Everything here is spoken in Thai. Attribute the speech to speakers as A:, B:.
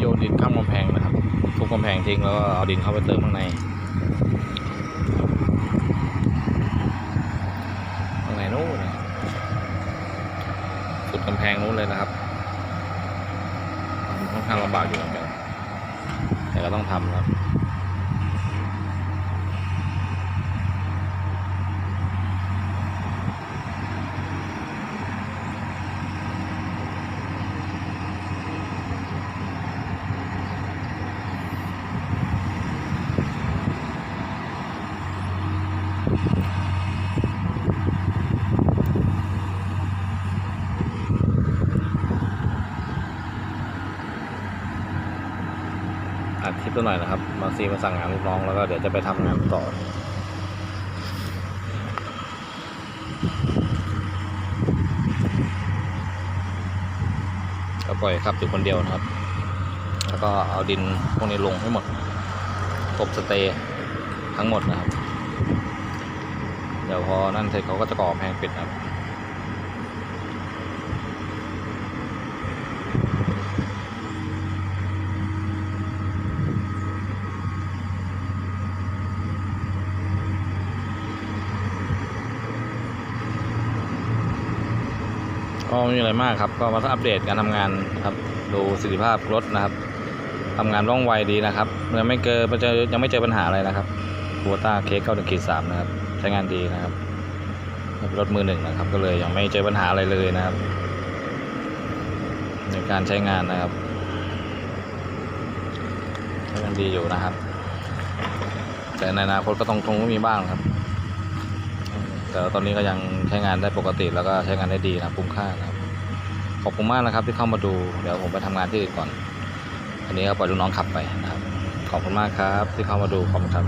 A: โยนดินข้ามกำแพงนะครับ ทุบกำแพงทิ้งแล้วก็เอาดินเข้าไปเติมข้างในข้างในนู้นสุดกำแพงนู้นเลยนะครับค่อนข้างลำบากอยู่เหมือนกันแต่ก็ต้องทำครับ อัดคลิปตัวหน่อยนะครับ มาซีมาสั่งงานลูกน้องแล้วก็เดี๋ยวจะไปทำงานต่อก็ปล่อยขับอยู่คนเดียวนะครับ แล้วก็เอาดินพวกนี้ลงให้หมดกบสเตย์ทั้งหมดนะครับ เดี๋ยวพอนั่นเสร็จเขาก็จะก่อแพงปิดนะครับ ก็ไม่มีอะไรมากครับ ก็มาอัปเดตการทำงานครับ ดูประสิทธิภาพรถนะครับทำงานว่องไวดีนะครับยังไม่เกิดมันจะยังไม่เจอปัญหาอะไรนะครับคูต้าเคสเก้าหนึ่งขีดสามนะครับ ใช้งานดีนะครับรถมือหนึ่งนะครับ ก็เลยยังไม่เจอปัญหาอะไรเลยนะครับ ในการใช้งานนะครับใช้งานดีอยู่นะครับ แต่ในอนาคตก็ต้องคงมีบ้างครับ แต่ตอนนี้ก็ยังใช้งานได้ปกติแล้วก็ใช้งานได้ดีนะคุ้มค่านะครับขอบคุณมากนะครับที่เข้ามาดูเดี๋ยวผมไปทำงานที่อื่นก่อน อันนี้ก็ปล่อยลูกน้องขับไปนะครับขอบคุณมากครับที่เข้ามาดูขอบคุณครับ